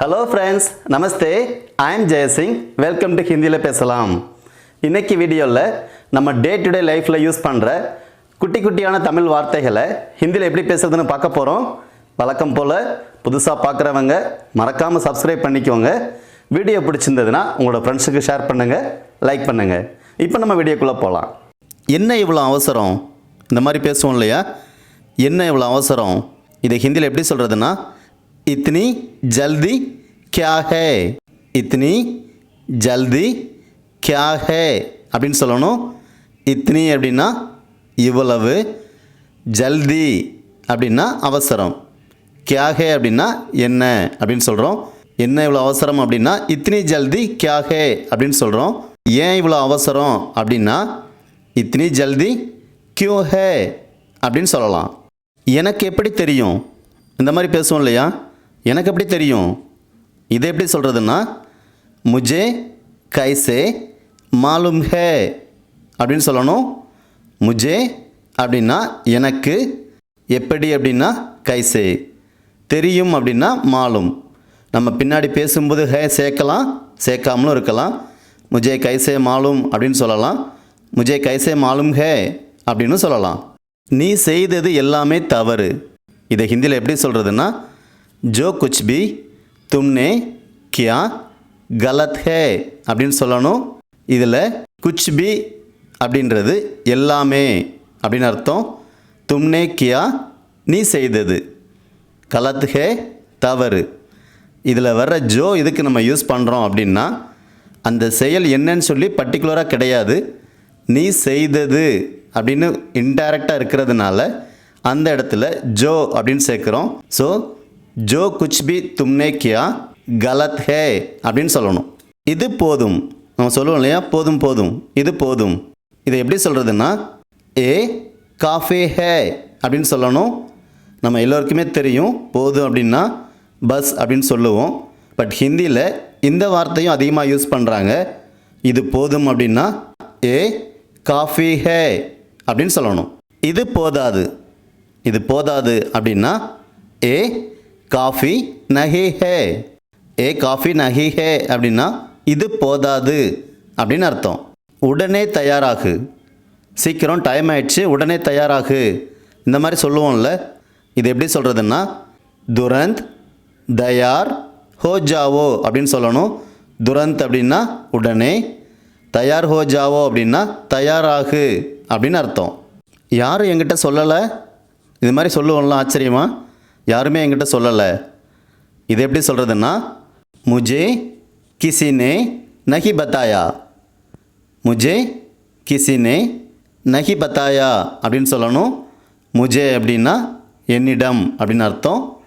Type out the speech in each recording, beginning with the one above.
Hello friends namaste I am Jayasingh welcome to ஹிந்தியில் பேசலாம். இன்னைக்கு வீடியோவில் நம்ம டே டு டே லைஃப்பில் யூஸ் பண்ணுற குட்டி குட்டியான தமிழ் வார்த்தைகளை ஹிந்தியில் எப்படி பேசுறதுன்னு பார்க்க போகிறோம் வழக்கம் போல் புதுசாக பார்க்குறவங்க மறக்காமல் சப்ஸ்கிரைப் பண்ணிக்கோங்க. வீடியோ பிடிச்சிருந்ததுன்னா உங்களோட ஃப்ரெண்ட்ஸுக்கு ஷேர் பண்ணுங்கள் லைக் பண்ணுங்கள் இப்போ நம்ம வீடியோக்குள்ளே போகலாம் என்ன இவ்வளோ அவசரம்? இந்த மாதிரி பேசுவோம் இல்லையா? என்ன இவ்வளோ அவசரம்? இதை ஹிந்தியில் எப்படி சொல்கிறதுன்னா இத்னி ஜல்தி கியா ஹே இத்னி ஜல்தி கியா ஹே அப்படின்னு சொல்லணும். இத்னி அப்படின்னா இவ்வளவு ஜல்தி அப்படின்னா அவசரம். கியா ஹே அப்படின்னா என்ன அப்படின்னு சொல்கிறோம் என்ன இவ்வளோ அவசரம் அப்படின்னா இத்னி ஜல்தி கியா ஹே அப்படின்னு சொல்கிறோம் ஏன் இவ்வளோ அவசரம் அப்படின்னா இத்னி ஜல்தி கியூ ஹே அப்படின்னு சொல்லலாம். எனக்கு எப்படி தெரியும்? இந்த மாதிரி பேசுவோம் இல்லையா? எனக்கு எப்படி தெரியும்? இதை எப்படி சொல்கிறதுன்னா முஜே கைசே மாலும் ஹே அப்படின்னு சொல்லணும். முஜே அப்படின்னா எனக்கு எப்படி அப்படின்னா கைசே தெரியும் அப்படின்னா மாலும் நம்ம பின்னாடி பேசும்போது ஹே சேர்க்கலாம் சேர்க்காமலும் இருக்கலாம். முஜே கைசே மாலும் அப்படின்னு சொல்லலாம். முஜே கைசே மாலும் ஹே அப்படின்னு சொல்லலாம். நீ செய்தது எல்லாமே தவறு. இதை ஹிந்தியில் எப்படி சொல்கிறதுன்னா ஜோ குச் பி தும்னே கியா கலத் ஹே அப்படின்னு சொல்லணும். இதில் குச் பி அப்படின்றது எல்லாமே அப்படின்னு அர்த்தம். தும்னே கியா நீ செய்தது. கலத் ஹே தவறு. இதில் வர்ற ஜோ இதுக்கு நம்ம யூஸ் பண்ணுறோம் அப்படின்னா அந்த செயல் என்னன்னு சொல்லி பர்டிகுலராக கிடையாது. நீ செய்தது அப்படின்னு இன்டைரக்டாக இருக்கிறதுனால அந்த இடத்துல ஜோ அப்படின்னு சேர்க்குறோம். ஸோ ஜோ குச் பி தும்னே கியா? கலத் ஹே அப்படின்னு சொல்லணும். இது போதும். நம்ம சொல்லுவோம் இல்லையா? போதும் போதும். இது போதும். இதை எப்படி சொல்கிறதுன்னா ஏ காஃபே ஹே அப்படின்னு சொல்லணும். நம்ம எல்லோருக்குமே தெரியும். போதும் அப்படின்னா பஸ் அப்படின்னு சொல்லுவோம். பட் ஹிந்தியில் இந்த வார்த்தையும் அதிகமாக யூஸ் பண்ணுறாங்க இது போதும் அப்படின்னா ஏ காஃபி ஹே அப்படின்னு சொல்லணும். இது போதாது. இது போதாது அப்படின்னா ஏ காஃபி நஹி ஹே. ஏ காஃபி நஹி ஹே அப்படின்னா இது போதாது அப்படின்னு அர்த்தம். உடனே தயாராகு. சீக்கிரம் டைம் ஆயிடுச்சு உடனே தயாராகு. இந்த மாதிரி சொல்லுவோம்ல. இது எப்படி சொல்கிறதுன்னா துரந்த் தயார் ஹோ ஜாவோ அப்படின்னு சொல்லணும். துரந்த் அப்படின்னா உடனே தயார் ஹோ ஜாவோ அப்படின்னா தயாராகு அப்படின்னு அர்த்தம். யாரும் என்கிட்ட சொல்லலை. இது மாதிரி சொல்லுவோம்ல ஆச்சரியமா? யாருமே என்கிட்ட சொல்லலை. இது எப்படி சொல்கிறதுன்னா முஜே கிசி நே நஹி பத்தாயா? முஜே கிசினே நகி நஹி பத்தாயா? அப்படின்னு சொல்லணும். முஜே அப்படின்னா என்னிடம் அப்படின்னு அர்த்தம்.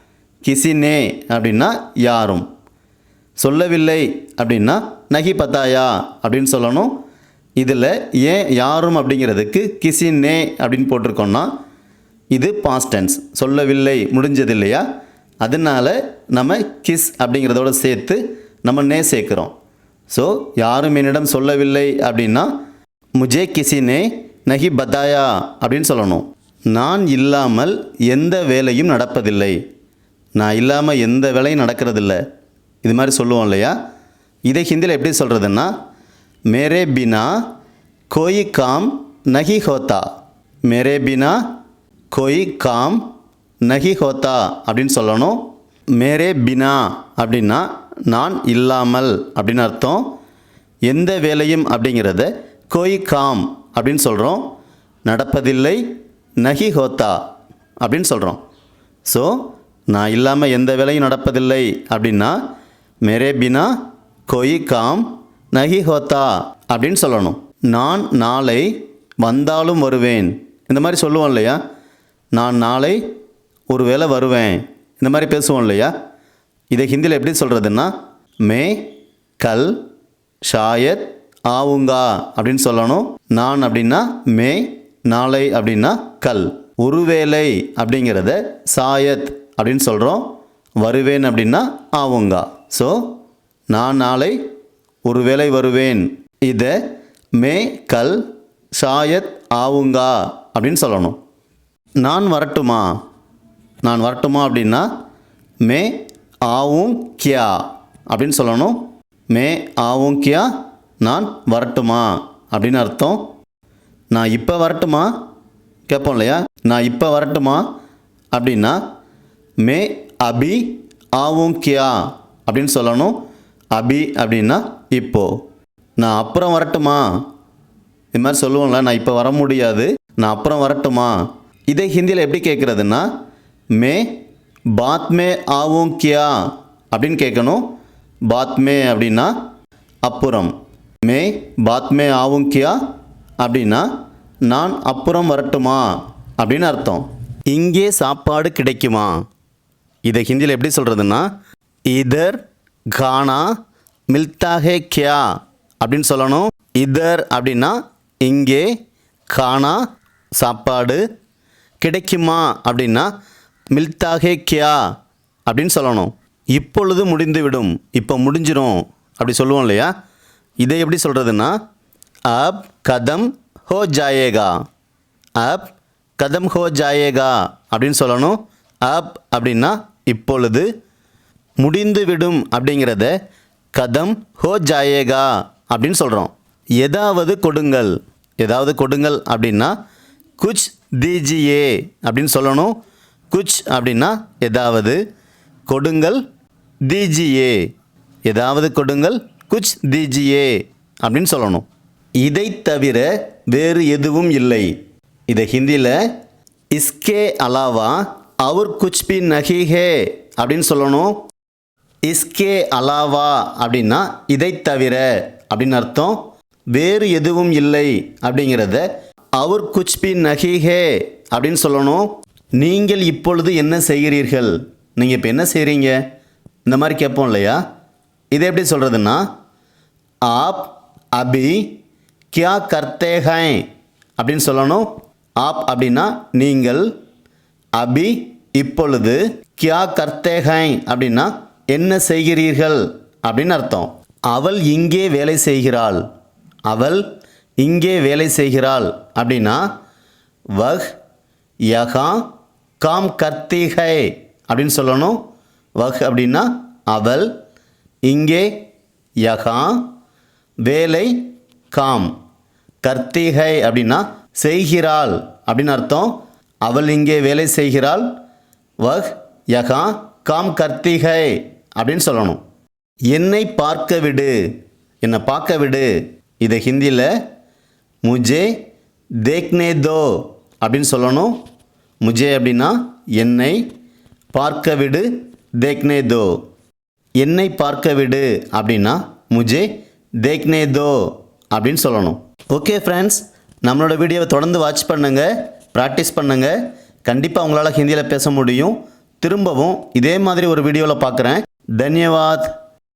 கிசினே அப்படின்னா யாரும். சொல்லவில்லை அப்படின்னா நகி பத்தாயா? அப்படின்னு சொல்லணும். இதில் ஏன் யாரும் அப்படிங்கிறதுக்கு கிசினே அப்படின்னு போட்டிருக்கோன்னா இது பாஸ்டன்ஸ் சொல்லவில்லை முடிஞ்சது இல்லையா அதனால நம்ம கிஸ் அப்படிங்கிறதோட சேர்த்து நம்ம நே சேர்க்குறோம். ஸோ யாரும் என்னிடம் சொல்லவில்லை அப்படின்னா முஜே கிசினே நகி பத்தாயா அப்படின்னு சொல்லணும். நான் இல்லாமல் எந்த வேலையும் நடப்பதில்லை. நான் இல்லாமல் எந்த வேலையும் நடக்கிறதில்ல. இது மாதிரி சொல்லுவோம் இல்லையா? இதை ஹிந்தியில் எப்படி சொல்கிறதுன்னா மேரே பினா கோயி காம் நகி ஹோத்தா. மேரே பினா கொய் காம் நகி ஹோத்தா அப்படின்னு சொல்லணும். மேரே பினா அப்படின்னா நான் இல்லாமல் அப்படின்னு அர்த்தம். எந்த வேலையும் அப்படிங்கிறத கொய் காம் அப்படின்னு சொல்கிறோம் நடப்பதில்லை நகி ஹோத்தா அப்படின்னு சொல்கிறோம் ஸோ நான் இல்லாமல் எந்த வேலையும் நடப்பதில்லை அப்படின்னா மேரே பினா கொய் காம் நகி ஹோத்தா அப்படின்னு சொல்லணும். நான் நாளை வந்தாலும் வருவேன். இந்த மாதிரி சொல்லுவோம் இல்லையா? நான் நாளை ஒரு வேளை வருவேன். இந்த மாதிரி பேசுவோம் இல்லையா? இதை ஹிந்தியில் எப்படி சொல்கிறதுன்னா மே கல் ஷாயத் ஆவுங்கா அப்படின்னு சொல்லணும். நான் அப்படின்னா மே நாளை அப்படின்னா கல். ஒருவேளை அப்படிங்கிறத சாயத் அப்படின்னு சொல்கிறோம் வருவேன் அப்படின்னா ஆவுங்கா. ஸோ நான் நாளை ஒருவேளை வருவேன். இதை மே கல் ஷாயத் ஆவுங்கா அப்படின்னு சொல்லணும். நான் வரட்டுமா? நான் வரட்டுமா அப்படின்னா மே ஆவும் கியா அப்படின்னு சொல்லணும். மே ஆவும் கியா நான் வரட்டுமா அப்படின்னு அர்த்தம். நான் இப்போ வரட்டுமா? கேட்போம் இல்லையா? நான் இப்போ வரட்டுமா அப்படின்னா மே அபி ஆவும் கியா அப்படின்னு சொல்லணும். அபி அப்படின்னா இப்போ. நான் அப்புறம் வரட்டுமா? இது மாதிரி சொல்லுவோம்ல நான் இப்போ வர முடியாது. நான் அப்புறம் வரட்டுமா? இதை ஹிந்தியில் எப்படி கேட்குறதுன்னா மே பாத் மே ஆவும் கியா அப்படின்னு கேட்கணும் பாத் மே அப்படின்னா அப்புறம். மே பாத் மே ஆவும் கியா அப்படின்னா நான் அப்புறம் வரட்டுமா அப்படின்னு அர்த்தம். இங்கே சாப்பாடு கிடைக்குமா? இதை ஹிந்தியில் எப்படி சொல்கிறதுன்னா இதர் கானா மில்தாஹே கியா அப்படின்னு சொல்லணும். இதர் அப்படின்னா இங்கே கானா சாப்பாடு கிடைக்குமா அப்படின்னா மில்தாகே கியா அப்படின்னு சொல்லணும். இப்பொழுது முடிந்துவிடும் இப்போ முடிஞ்சிடும் அப்படி சொல்லுவோம் இல்லையா? இதை எப்படி சொல்கிறதுன்னா அப் கதம் ஹோ ஜாயேகா அப் கதம் ஹோ ஜாயேகா அப்படின்னு சொல்லணும். அப் அப்படின்னா இப்பொழுது முடிந்துவிடும் அப்படிங்கிறத கதம் ஹோ ஜாயேகா அப்படின்னு சொல்கிறோம் ஏதாவது கொடுங்கள். ஏதாவது கொடுங்கள் அப்படின்னா குச் தீஜியே அப்படின்னு சொல்லணும். குச் அப்படின்னா ஏதாவது. கொடுங்கள் தீஜியே ஏதாவது கொடுங்கள். குச் தீஜியே அப்படின்னு சொல்லணும். இதை தவிர வேறு எதுவும் இல்லை. இதை ஹிந்தியில் இஸ்கே அலாவா அவர் குச் பி நஹி ஹே அப்படின்னு சொல்லணும். இஸ்கே அலாவா அப்படின்னா இதை தவிர அப்படின்னு அர்த்தம். வேறு எதுவும் இல்லை அப்படிங்கிறத அவர் குச் பி ஹே அப்படின்னு சொல்லணும். நீங்கள் இப்பொழுது என்ன செய்கிறீர்கள்? நீங்கள் இப்போ என்ன செய்கிறீங்க இந்த மாதிரி கேட்போம் இல்லையா? இதை எப்படி சொல்கிறதுன்னா ஆப் அபி கியா கர்த்தே ஹை அப்படின்னு சொல்லணும். ஆப் அப்படின்னா நீங்கள் அபி இப்பொழுது கியா கர்த்தே ஹை அப்படின்னா என்ன செய்கிறீர்கள்? அப்படின்னு அர்த்தம். அவள் இங்கே வேலை செய்கிறாள். அவள் இங்கே வேலை செய்கிறாள் அப்படின்னா வஹ் யகா காம் கர்த்திகை அப்படின்னு சொல்லணும். வஹ் அப்படின்னா அவள். இங்கே யகா வேலை காம் கர்த்திகை அப்படின்னா செய்கிறாள் அப்படின்னு அர்த்தம். அவள் இங்கே வேலை செய்கிறாள். வஹ் யகா காம் கர்த்திகை அப்படின்னு சொல்லணும். என்னை பார்க்க விடு. என்னை பார்க்க விடு. இதை ஹிந்தியில் முஜே தேக்னே தோ அப்படின்னு சொல்லணும். முஜே அப்படின்னா என்னை பார்க்க விடு தேக்னே தோ. என்னை பார்க்க விடு அப்படின்னா முஜே தேக்னே தோ அப்படின்னு சொல்லணும். ஓகே ஃப்ரெண்ட்ஸ் நம்மளோட வீடியோவை தொடர்ந்து வாட்ச் பண்ணுங்கள் ப்ராக்டிஸ் பண்ணுங்கள் கண்டிப்பாக உங்களால் ஹிந்தியில் பேச முடியும். திரும்பவும் இதே மாதிரி ஒரு வீடியோவில் பார்க்குறேன் தன்யவாத்.